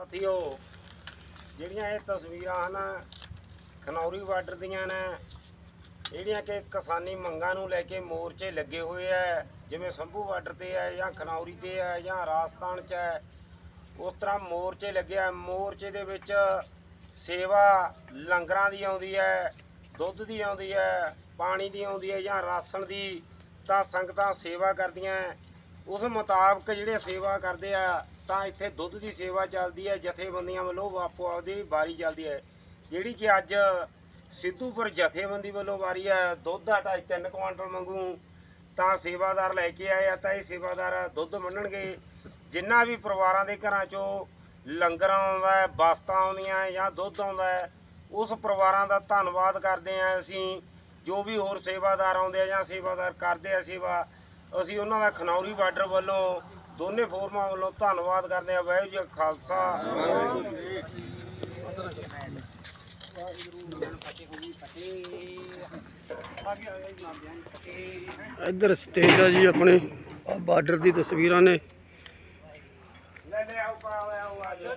ਸਾਥੀਓ ਜਿਹੜੀਆਂ ਇਹ ਤਸਵੀਰਾਂ ਹਨ, ਖਨੌਰੀ ਬਾਰਡਰ ਦੀਆਂ ਨੇ, ਜਿਹੜੀਆਂ ਕਿ ਕਿਸਾਨੀ ਮੰਗਾਂ ਨੂੰ ਲੈ ਕੇ ਮੋਰਚੇ ਲੱਗੇ ਹੋਏ ਆ, ਜਿਵੇਂ ਸੰਭੂ ਬਾਰਡਰ ਤੇ ਹੈ ਜਾਂ ਖਨੌਰੀ ਤੇ ਹੈ ਜਾਂ ਰਾਜਸਥਾਨ 'ਚ ਹੈ ਉਸ ਤਰ੍ਹਾਂ ਮੋਰਚੇ ਲੱਗਿਆ ਮੋਰਚੇ ਦੇ ਵਿੱਚ ਸੇਵਾ ਲੰਗਰਾਂ ਦੀ ਆਉਂਦੀ ਹੈ ਦੁੱਧ ਦੀ ਆਉਂਦੀ ਹੈ ਪਾਣੀ ਦੀ ਆਉਂਦੀ ਹੈ ਜਾਂ ਰਾਸ਼ਨ ਦੀ, ਤਾਂ ਸੰਗਤਾਂ ਸੇਵਾ ਕਰਦੀਆਂ। ਉਸ ਮੁਤਾਬਕ ਜਿਹੜੇ ਸੇਵਾ ਕਰਦੇ ਆ, ਤਾਂ ਇੱਥੇ ਦੁੱਧ ਦੀ ਸੇਵਾ ਚੱਲਦੀ ਹੈ, ਜਥੇਬੰਦੀਆਂ ਵੱਲੋਂ ਆਪੋ ਆਪਦੀ ਵਾਰੀ ਚੱਲਦੀ ਹੈ। ਜਿਹੜੀ ਕਿ ਅੱਜ ਸਿੱਧੂਪੁਰ ਜਥੇਬੰਦੀ ਵੱਲੋਂ ਵਾਰੀ ਹੈ, ਦੁੱਧ ਦਾ ਢਾਈ ਤਿੰਨ ਕੁਆਂਟਲ ਮੰਗੂ ਤਾਂ ਸੇਵਾਦਾਰ ਲੈ ਕੇ ਆਏ ਆ, ਤਾਂ ਇਹ ਸੇਵਾਦਾਰ ਦੁੱਧ ਮੰਨਣਗੇ ਜਿੰਨਾ ਵੀ ਪਰਿਵਾਰਾਂ ਦੇ ਘਰਾਂ ਚੋਂ ਲੰਗਰ ਆਉਂਦਾ ਹੈ, ਬਸਤਾਂ ਆਉਂਦੀਆਂ ਜਾਂ ਦੁੱਧ ਆਉਂਦਾ ਹੈ, ਉਸ ਪਰਿਵਾਰਾਂ ਦਾ ਧੰਨਵਾਦ ਕਰਦੇ ਆ ਅਸੀਂ। ਜੋ ਵੀ ਹੋਰ ਸੇਵਾਦਾਰ ਆਉਂਦੇ ਆ ਜਾਂ ਸੇਵਾਦਾਰ ਕਰਦੇ ਆ ਸੇਵਾ ਅਸੀਂ ਉਹਨਾਂ ਦਾ ਖਨੌਰੀ ਬਾਰਡਰ ਵੱਲੋਂ ਦੋਨੇ ਫੋਰਮਾਂ ਵੱਲੋਂ ਧੰਨਵਾਦ ਕਰਦੇ ਆ ਵਾਹਿਗੁਰੂ ਜੀ ਕਾ ਖਾਲਸਾ। ਇੱਧਰ ਸਟੇਜ ਆ ਜੀ ਆਪਣੇ ਬਾਰਡਰ ਦੀ ਤਸਵੀਰਾਂ ਨੇ। ਲੈ ਲੈ ਆਓ ਪਾ ਆਓ ਆ ਜਾਓ